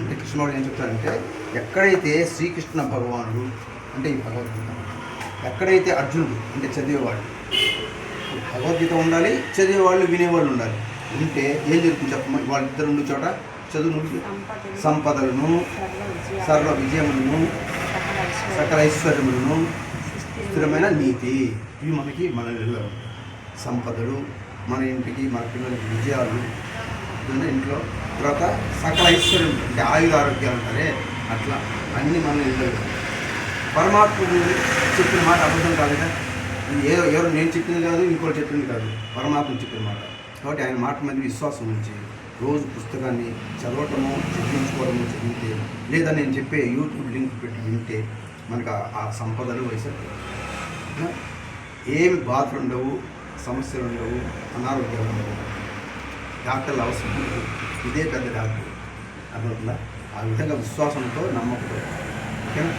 అంటే కృష్ణుడు ఏం చెప్తారంటే ఎక్కడైతే శ్రీకృష్ణ భగవానుడు అంటే ఈ భగవద్గీత ఎక్కడైతే అర్జునుడు అంటే చదివేవాడు భగవద్గీత ఉండాలి చదివేవాళ్ళు వినేవాళ్ళు ఉండాలి ఉంటే ఏం జరుగుతుంది చెప్పమని వాళ్ళిద్దరు ఉండే చోట చదువు సంపదలను సర్వ విజయములను సకల ఐశ్వర్యములను స్థిరమైన నీతి. ఇవి మనకి మన సంపదలు మన ఇంటికి మన పిల్లలకి విజయాలు ఉంటుంది ఇంట్లో తర్వాత సకల ఐశ్వర్యం అంటే ఆయుధ ఆరోగ్యాలు అంటారే అట్లా అన్నీ మనం ఇంట్లో పరమాత్ముడు చెప్పిన మాట అబద్ధం కాదుగా? ఇది ఏ ఎవరు నేను చెప్పింది కాదు ఇంకోటి చెప్పింది కాదు. పరమాత్మ చెప్పిన మాట. కాబట్టి ఆయన మాట మీద విశ్వాసం ఉంచి రోజు పుస్తకాన్ని చదవటము చదివించుకోవడము చదివితే లేదా నేను చెప్పే యూట్యూబ్ లింక్ పెట్టి వింటే మనకు ఆ- ఆ సంపదలు వయసు ఏమి బాధలు ఉండవు సమస్యలు ఉండవు అనారోగ్యాలు ఉండవు డాక్టర్లు అవసరం ఇదే పెద్ద డాక్టర్ అర్థమవుతుందా ఆ విధంగా విశ్వాసంతో నమ్మకంతో ఓకేనా?